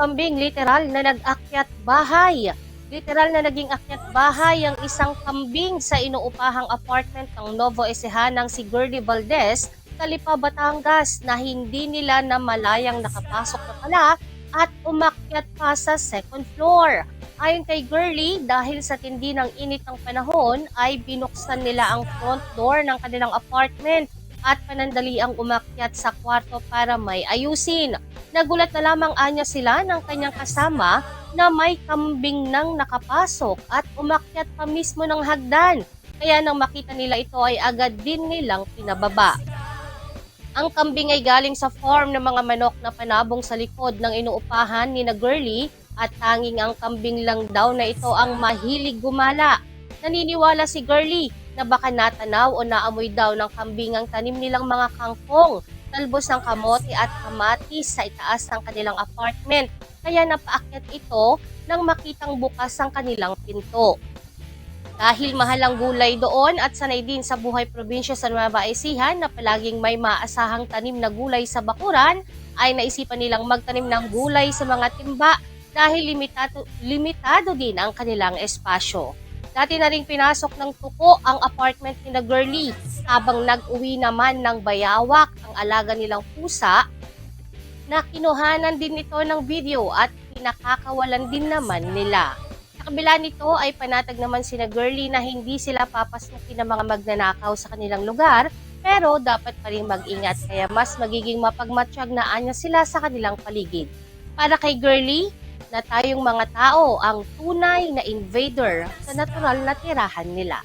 kambing literal na nag-akyat bahay. Literal na naging akyat bahay ang isang kambing sa inuupahang apartment ng Novo Ecija ng si Gerdy Valdez sa Lipa, Batangas na hindi nila na malayang nakapasok na pala at umakyat pa sa second floor. Ayon kay Girly, dahil sa tindi ng init ng panahon ay binuksan nila ang front door ng kanilang apartment at panandali ang umakyat sa kwarto para may ayusin. Nagulat na lamang anya sila ng kanyang kasama na may kambing nang nakapasok at umakyat pa mismo ng hagdan. Kaya nang makita nila ito ay agad din nilang pinababa. Ang kambing ay galing sa farm ng mga manok na panabong sa likod ng inuupahan ni na Girly at tanging ang kambing lang daw na ito ang mahilig gumala. Naniniwala si Girly na baka natanaw o naamoy daw ng kambing ang tanim nilang mga kangkong, talbos ng kamote at kamatis sa itaas ng kanilang apartment. Kaya napaakyat ito nang makitang bukas ang kanilang pinto. Dahil mahal ang gulay doon at sanay din sa buhay probinsya sa Nueva Ecija na palaging may maasahang tanim na gulay sa bakuran, ay naisipan nilang magtanim ng gulay sa mga timba dahil limitado, limitado din ang kanilang espasyo. Dati na rin pinasok ng tuko ang apartment ni na Girly habang nag-uwi naman ng bayawak ang alaga nilang pusa na kinuhanan din ito ng video at pinakakawalan din naman nila. Sa kabila nito ay panatag naman sina Girly na hindi sila papasukin ng mga magnanakaw sa kanilang lugar pero dapat pa rin mag-ingat kaya mas magiging mapagmatsyag na anya sila sa kanilang paligid. Para kay Girly, na tayong mga tao ang tunay na invader sa natural na tirahan nila.